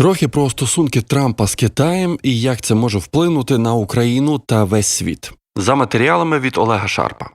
Трохи про стосунки Трампа з Китаєм і як це може вплинути на Україну та весь світ. За матеріалами від Олега Шарпа.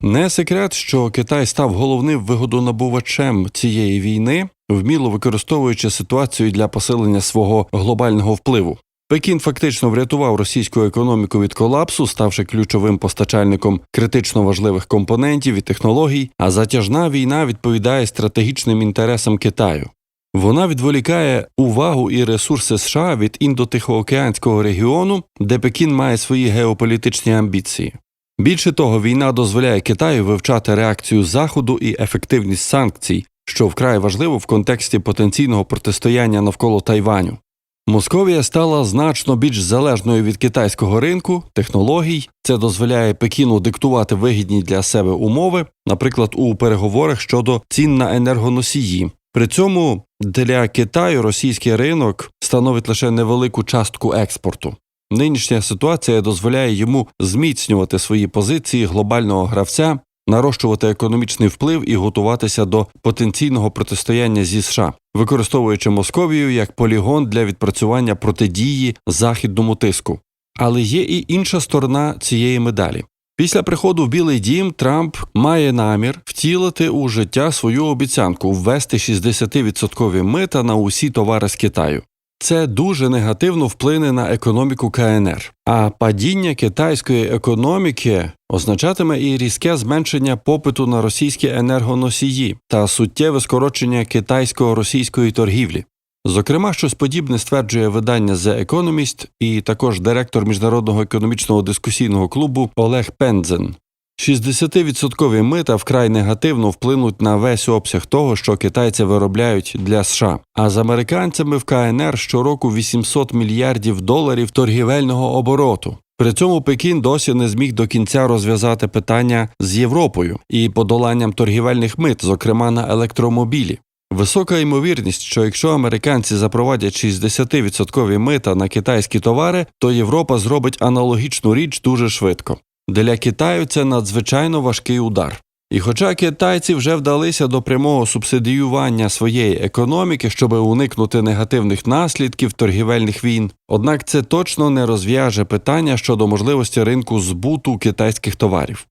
Не секрет, що Китай став головним вигодонабувачем цієї війни, вміло використовуючи ситуацію для посилення свого глобального впливу. Пекін фактично врятував російську економіку від колапсу, ставши ключовим постачальником критично важливих компонентів і технологій, а затяжна війна відповідає стратегічним інтересам Китаю. Вона відволікає увагу і ресурси США від індотихоокеанського регіону, де Пекін має свої геополітичні амбіції. Більше того, війна дозволяє Китаю вивчати реакцію Заходу і ефективність санкцій, що вкрай важливо в контексті потенційного протистояння навколо Тайваню. Московія стала значно більш залежною від китайського ринку, технологій. Це дозволяє Пекіну диктувати вигідні для себе умови, наприклад, у переговорах щодо цін на енергоносії. При цьому для Китаю російський ринок становить лише невелику частку експорту. Нинішня ситуація дозволяє йому зміцнювати свої позиції глобального гравця, нарощувати економічний вплив і готуватися до потенційного протистояння зі США, використовуючи Московію як полігон для відпрацювання протидії західному тиску. Але є і інша сторона цієї медалі. Після приходу в Білий Дім Трамп має намір втілити у життя свою обіцянку ввести 60% мита на усі товари з Китаю. Це дуже негативно вплине на економіку КНР. А падіння китайської економіки означатиме і різке зменшення попиту на російські енергоносії та суттєве скорочення китайсько-російської торгівлі. Зокрема, щось подібне стверджує видання The Economist і також директор міжнародного економічного дискусійного клубу Олег Пензен. 60% мита вкрай негативно вплинуть на весь обсяг того, що китайці виробляють для США. А з американцями в КНР щороку 800 мільярдів доларів торгівельного обороту. При цьому Пекін досі не зміг до кінця розв'язати питання з Європою і подоланням торгівельних мит, зокрема на електромобілі. Висока ймовірність, що якщо американці запровадять 60% мита на китайські товари, то Європа зробить аналогічну річ дуже швидко. Для Китаю це надзвичайно важкий удар. І хоча китайці вже вдалися до прямого субсидіювання своєї економіки, щоб уникнути негативних наслідків торгівельних війн, однак це точно не розв'яже питання щодо можливості ринку збуту китайських товарів.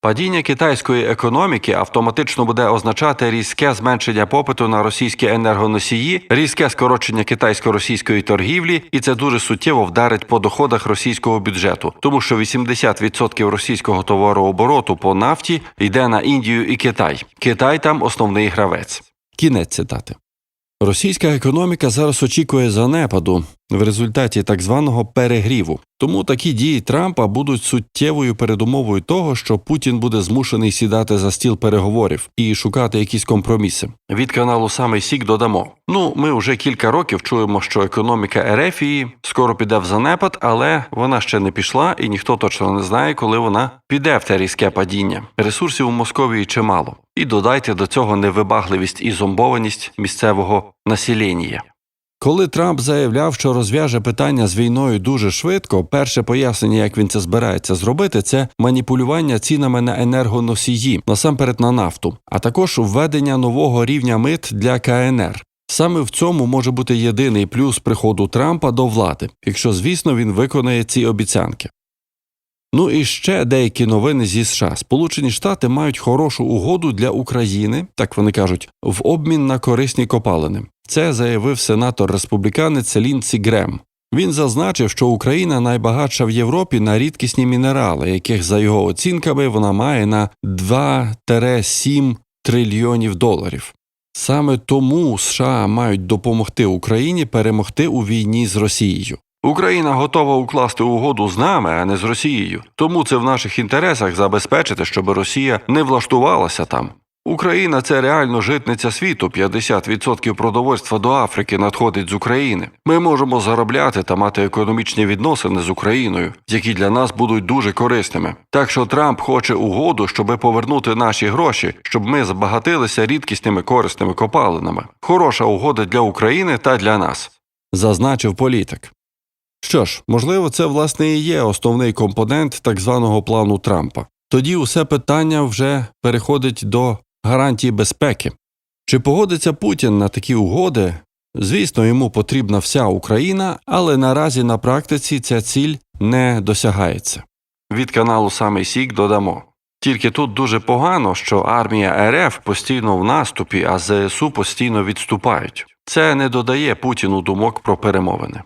Падіння китайської економіки автоматично буде означати різке зменшення попиту на російські енергоносії, різке скорочення китайсько-російської торгівлі, і це дуже суттєво вдарить по доходах російського бюджету, тому що 80% російського товарообороту по нафті йде на Індію і Китай. Китай там основний гравець. Кінець цитати. Російська економіка зараз очікує занепаду в результаті так званого перегріву. Тому такі дії Трампа будуть суттєвою передумовою того, що Путін буде змушений сідати за стіл переговорів і шукати якісь компроміси. Від каналу Самий Сік додамо. Ну, ми вже кілька років чуємо, що економіка Ерефії скоро піде в занепад, але вона ще не пішла, і ніхто точно не знає, коли вона піде в те різке падіння. Ресурсів у Московії чимало. І додайте до цього невибагливість і зомбованість місцевого населення. Коли Трамп заявляв, що розв'яже питання з війною дуже швидко, перше пояснення, як він це збирається зробити, це маніпулювання цінами на енергоносії, насамперед на нафту, а також введення нового рівня мит для КНР. Саме в цьому може бути єдиний плюс приходу Трампа до влади, якщо, звісно, він виконає ці обіцянки. Ну і ще деякі новини зі США. Сполучені Штати мають хорошу угоду для України, так вони кажуть, в обмін на корисні копалини. Це заявив сенатор республіканець Лінсі Грем. Він зазначив, що Україна найбагатша в Європі на рідкісні мінерали, яких за його оцінками вона має на 2-7 трильйонів доларів. Саме тому США мають допомогти Україні перемогти у війні з Росією. Україна готова укласти угоду з нами, а не з Росією. Тому це в наших інтересах забезпечити, щоб Росія не влаштувалася там. Україна це реально житниця світу. 50% продовольства до Африки надходить з України. Ми можемо заробляти та мати економічні відносини з Україною, які для нас будуть дуже корисними. Так що Трамп хоче угоду, щоби повернути наші гроші, щоб ми збагатилися рідкісними корисними копалинами. Хороша угода для України та для нас, зазначив політик. Що ж, можливо, це власне і є основний компонент так званого плану Трампа. Тоді усе питання вже переходить до гарантії безпеки. Чи погодиться Путін на такі угоди, Звісно, йому потрібна вся Україна, але наразі на практиці ця ціль не досягається. Від каналу Самий Сік додамо. Тільки тут дуже погано, що армія РФ постійно в наступі, а ЗСУ постійно відступають. Це не додає Путіну думок про перемовини.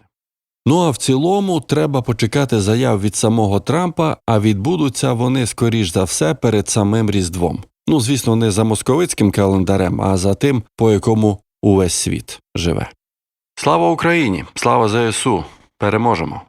Ну а в цілому треба почекати заяв від самого Трампа, а відбудуться вони скоріш за все перед самим Різдвом. Ну, звісно, не за московицьким календарем, а за тим, по якому увесь світ живе. Слава Україні! Слава ЗСУ! Переможемо!